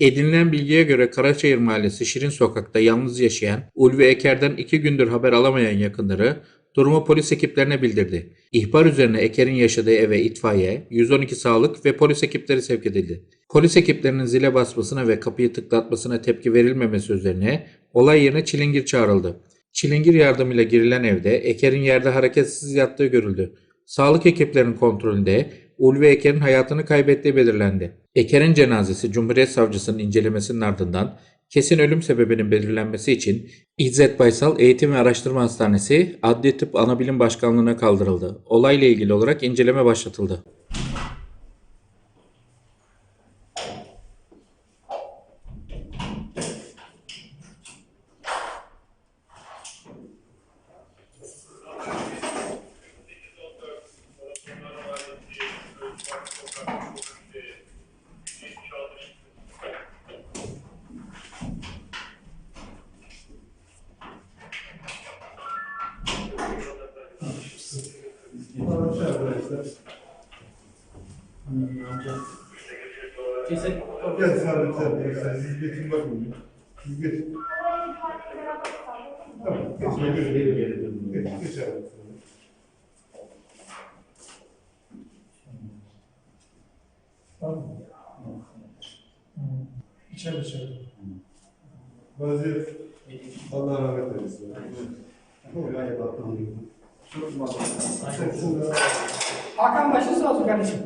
Edinilen bilgiye göre Karaçayır Mahallesi Şirin Sokak'ta yalnız yaşayan Ulvi Eker'den iki gündür haber alamayan yakınları durumu polis ekiplerine bildirdi. İhbar üzerine Eker'in yaşadığı eve itfaiye, 112 sağlık ve polis ekipleri sevk edildi. Polis ekiplerinin zile basmasına ve kapıyı tıklatmasına tepki verilmemesi üzerine olay yerine çilingir çağrıldı. Çilingir yardımıyla girilen evde Eker'in yerde hareketsiz yattığı görüldü. Sağlık ekiplerinin kontrolünde Ulvi Eker'in hayatını kaybettiği belirlendi. Eker'in cenazesi Cumhuriyet Savcısının incelemesinin ardından kesin ölüm sebebinin belirlenmesi için İzzet Baysal Eğitim ve Araştırma Hastanesi Adli Tıp Anabilim Başkanlığı'na kaldırıldı. Olayla ilgili olarak inceleme başlatıldı. Ceset Gel sen de sen de sen siz getin bakın. Siz getin. Tamam. Geç geç geç. Geç abi. Tamam. İçeride içeride. Vaziyet. Allah rahmet eylesin. Hakan başın sağ olsun kardeşim.